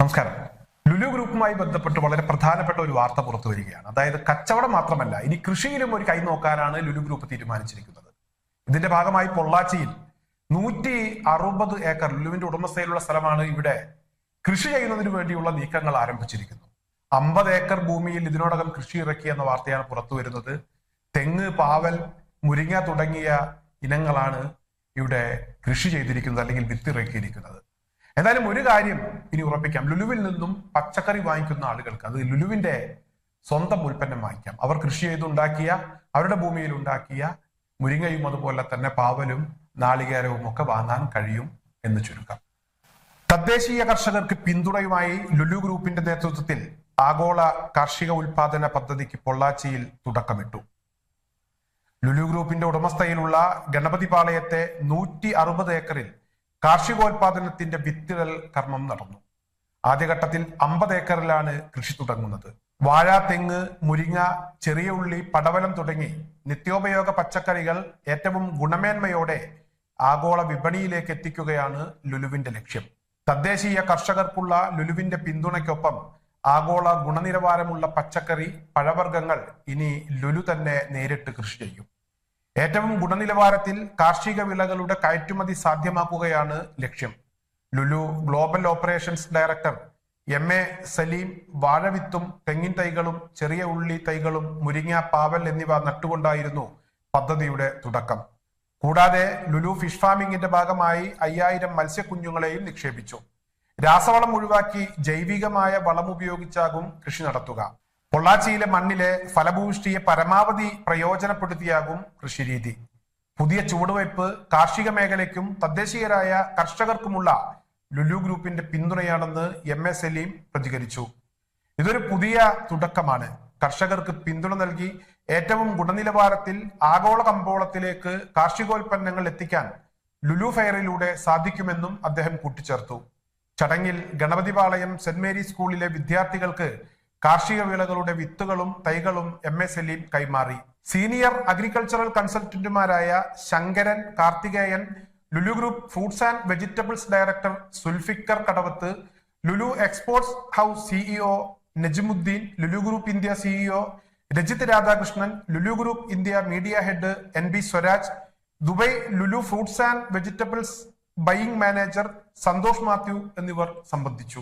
നമസ്കാരം. ലുലു ഗ്രൂപ്പുമായി ബന്ധപ്പെട്ട് വളരെ പ്രധാനപ്പെട്ട ഒരു വാർത്ത പുറത്തു വരികയാണ്. അതായത് കച്ചവടം മാത്രമല്ല ഇനി കൃഷിയിലും ഒരു കൈ നോക്കാനാണ് ലുലു ഗ്രൂപ്പ് തീരുമാനിച്ചിരിക്കുന്നത്. ഇതിന്റെ ഭാഗമായി പൊള്ളാച്ചിയിൽ നൂറ്റി അറുപത് ഏക്കർ ലുലുവിന്റെ ഉടമസ്ഥയിലുള്ള സ്ഥലമാണ് ഇവിടെ കൃഷി ചെയ്യുന്നതിന് വേണ്ടിയുള്ള നീക്കങ്ങൾ ആരംഭിച്ചിരിക്കുന്നു. അമ്പത് ഏക്കർ ഭൂമിയിൽ ഇതിനോടകം കൃഷി ഇറക്കി എന്ന വാർത്തയാണ് പുറത്തു വരുന്നത്. തെങ്ങ് പാവൽ മുരിങ്ങ തുടങ്ങിയ ഇനങ്ങളാണ് ഇവിടെ കൃഷി ചെയ്തിരിക്കുന്നത് അല്ലെങ്കിൽ വിത്തിറക്കിയിരിക്കുന്നത്. എന്നാലും ഒരു കാര്യം ഇനി ഉറപ്പിക്കാം. ലുലുവിൽ നിന്നും പച്ചക്കറി വാങ്ങിക്കുന്ന ആളുകൾക്ക് അത് ലുലുവിന്റെ സ്വന്തം ഉൽപ്പന്നം വാങ്ങിക്കാം. അവർ കൃഷി ചെയ്തുണ്ടാക്കിയ അവരുടെ ഭൂമിയിൽ ഉണ്ടാക്കിയ മുരിങ്ങയും അതുപോലെ തന്നെ പാവലും നാളികേരവും ഒക്കെ വാങ്ങാൻ കഴിയും എന്ന് ചുരുക്കം. തദ്ദേശീയ കർഷകർക്ക് പിന്തുണയുമായി ലുലു ഗ്രൂപ്പിന്റെ നേതൃത്വത്തിൽ ആഗോള കാർഷിക ഉൽപാദന പദ്ധതിക്ക് പൊള്ളാച്ചിയിൽ തുടക്കമിട്ടു. ലുലു ഗ്രൂപ്പിന്റെ ഉടമസ്ഥയിലുള്ള ഗണപതി പാളയത്തെ നൂറ്റി അറുപത് ഏക്കറിൽ കാർഷികോൽപാദനത്തിന്റെ വിത്തിടൽ കർമ്മം നടന്നു. ആദ്യഘട്ടത്തിൽ അമ്പത് ഏക്കറിലാണ് കൃഷി തുടങ്ങുന്നത്. വാഴ തെങ്ങ് മുരിങ്ങ ചെറിയ ഉള്ളി പടവലം തുടങ്ങി നിത്യോപയോഗ പച്ചക്കറികൾ ഏറ്റവും ഗുണമേന്മയോടെ ആഗോള വിപണിയിലേക്ക് എത്തിക്കുകയാണ് ലുലുവിന്റെ ലക്ഷ്യം. തദ്ദേശീയ കർഷകർക്കുള്ള ലുലുവിന്റെ പിന്തുണയ്ക്കൊപ്പം ആഗോള ഗുണനിലവാരമുള്ള പച്ചക്കറി പഴവർഗങ്ങൾ ഇനി ലുലു തന്നെ നേരിട്ട് കൃഷി ചെയ്യും. ഏറ്റവും ഗുണനിലവാരത്തിൽ കാർഷിക വിളകളുടെ കയറ്റുമതി സാധ്യമാക്കുകയാണ് ലക്ഷ്യം. Lulu global operations director M A Saleem വാഴവിത്തും തെങ്ങിൻ തൈകളും ചെറിയ ഉള്ളി തൈകളും മുരിങ്ങ പാവൽ എന്നിവ നട്ടുകൊണ്ടായിരുന്നു പദ്ധതിയുടെ തുടക്കം. കൂടാതെ ലുലു ഫിഷ് ഫാമിംഗിന്റെ ഭാഗമായി അയ്യായിരം മത്സ്യക്കുഞ്ഞുങ്ങളെയും നിക്ഷേപിച്ചു. രാസവളം ഒഴിവാക്കി ജൈവികമായ വളം ഉപയോഗിച്ചാകും കൃഷി നടത്തുക. പൊള്ളാച്ചിയിലെ മണ്ണിലെ ഫലഭൂഷ്ടിയെ പരമാവധി പ്രയോജനപ്പെടുത്തിയാകും കൃഷിരീതി. പുതിയ ചുവടുവയ്പ് കാർഷിക മേഖലയ്ക്കും തദ്ദേശീയരായ കർഷകർക്കുമുള്ള ലുലു ഗ്രൂപ്പിന്റെ പിന്തുണയാണെന്ന് എം എ സലീം പ്രതികരിച്ചു. ഇതൊരു പുതിയ തുടക്കമാണ്. കർഷകർക്ക് പിന്തുണ നൽകി ഏറ്റവും ഗുണനിലവാരത്തിൽ ആഗോള കമ്പോളത്തിലേക്ക് കാർഷികോൽപ്പന്നങ്ങൾ എത്തിക്കാൻ ലുലു ഫെയറിലൂടെ സാധിക്കുമെന്നും അദ്ദേഹം കൂട്ടിച്ചേർത്തു. ചടങ്ങിൽ ഗണപതിപാളയം സെന്റ് മേരി സ്കൂളിലെ വിദ്യാർത്ഥികൾക്ക് കാർഷിക വിളകളുടെ വിത്തുകളും തൈകളും എം എ സലീം കൈമാറി. Senior agricultural കൺസൾട്ടന്റുമാരായ Sankaran Karthikeyan Lulu group fruits and vegetables director Zulfikar Kadavath Lulu exports house CEO Najimuddeen Lulu group India CEO Rajith Radhakrishnan Lulu group India media head N B Swaraj Dubai Lulu fruits and vegetables buying manager Santhosh Mathew എന്നിവർ സംബന്ധിച്ചു.